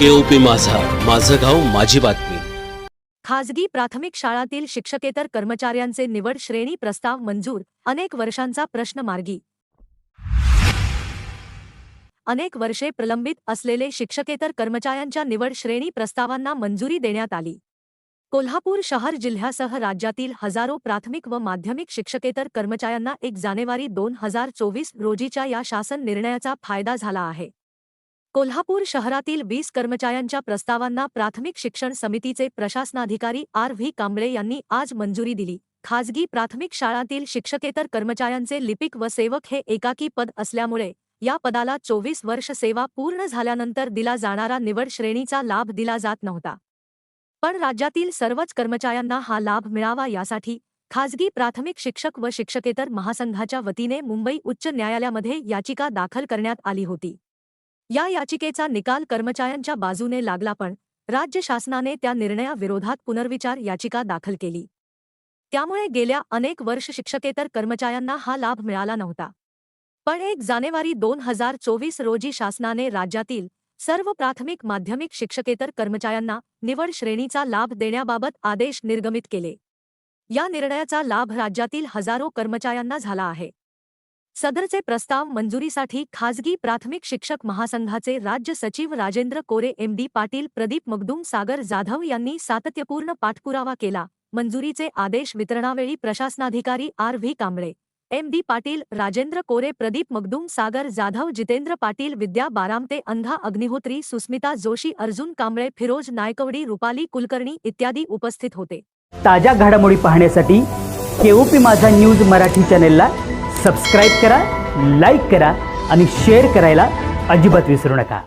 केओपी माझा. माझं गाव माझी बातमी. खाजगी प्राथमिक शाळातील शिक्षकेतर कर्मचाऱ्यांचे निवड श्रेणी प्रस्ताव मंजूर. अनेक वर्षांचा प्रश्न मार्गी. अनेक वर्षे प्रलंबित असलेले शिक्षकेतर कर्मचाऱ्यांच्या निवड श्रेणी प्रस्तावांना मंजुरी देण्यात आली. कोल्हापूर शहर जिल्ह्यासह राज्यातील हजारो प्राथमिक व माध्यमिक शिक्षकेतर कर्मचाऱ्यांना एक जानेवारी दोन हजार चोवीस रोजीच्या या शासन निर्णयाचा फायदा झाला आहे. कोल्हापूर शहरातील वीस कर्मचाऱ्यांच्या प्रस्तावांना प्राथमिक शिक्षण समितीचे प्रशासनाधिकारी आर व्ही कांबळे यांनी आज मंजुरी दिली. खाजगी प्राथमिक शाळांतील शिक्षकेतर कर्मचाऱ्यांचे लिपिक व सेवक हे एकाकी पद असल्यामुळे या पदाला चोवीस वर्ष सेवा पूर्ण झाल्यानंतर दिला जाणारा निवड श्रेणीचा लाभ दिला जात नव्हता. पण राज्यातील सर्वच कर्मचाऱ्यांना हा लाभ मिळावा यासाठी खाजगी प्राथमिक शिक्षक व शिक्षकेतर महासंघाच्या वतीने मुंबई उच्च न्यायालयामध्ये याचिका दाखल करण्यात आली होती. या याचिकेचा निकाल कर्मचाऱ्यांच्या बाजूने लागला पण राज्य शासनाने त्या निर्णयाविरोधात पुनर्विचार याचिका दाखल केली. त्यामुळे गेल्या अनेक वर्ष शिक्षकेतर कर्मचाऱ्यांना हा लाभ मिळाला नव्हता. पण एक जानेवारी दोन हजार चोवीस रोजी शासनाने राज्यातील सर्व प्राथमिक माध्यमिक शिक्षकेतर कर्मचाऱ्यांना निवड श्रेणीचा लाभ देण्याबाबत आदेश निर्गमित केले. या निर्णयाचा लाभ राज्यातील हजारो कर्मचाऱ्यांना झाला आहे. सदरचे प्रस्ताव मंजुरीसाठी खाजगी प्राथमिक शिक्षक महासंघाचे राज्य सचिव राजेंद्र कोरे एम डी पाटील प्रदीप मगदूम सागर जाधव यांनी सातत्यपूर्ण पाठपुरावा केला. मंजुरीचे आदेश वितरणावेळी प्रशासनाधिकारी R V Kamble M D Patil Rajendra Kore Pradeep Magdum Sagar Jadhav Jitendra Patil Vidya Baramate अंधा अग्निहोत्री सुस्मिता जोशी अर्जुन कांबळे फिरोज नायकवडी रुपाली कुलकर्णी इत्यादी उपस्थित होते. ताज्या घडामोडी पाहण्यासाठी केओपी माझा न्यूज मराठी चॅनेलला सबस्क्राईब करा लाईक करा आणि शेअर करायला अजिबात विसरू नका.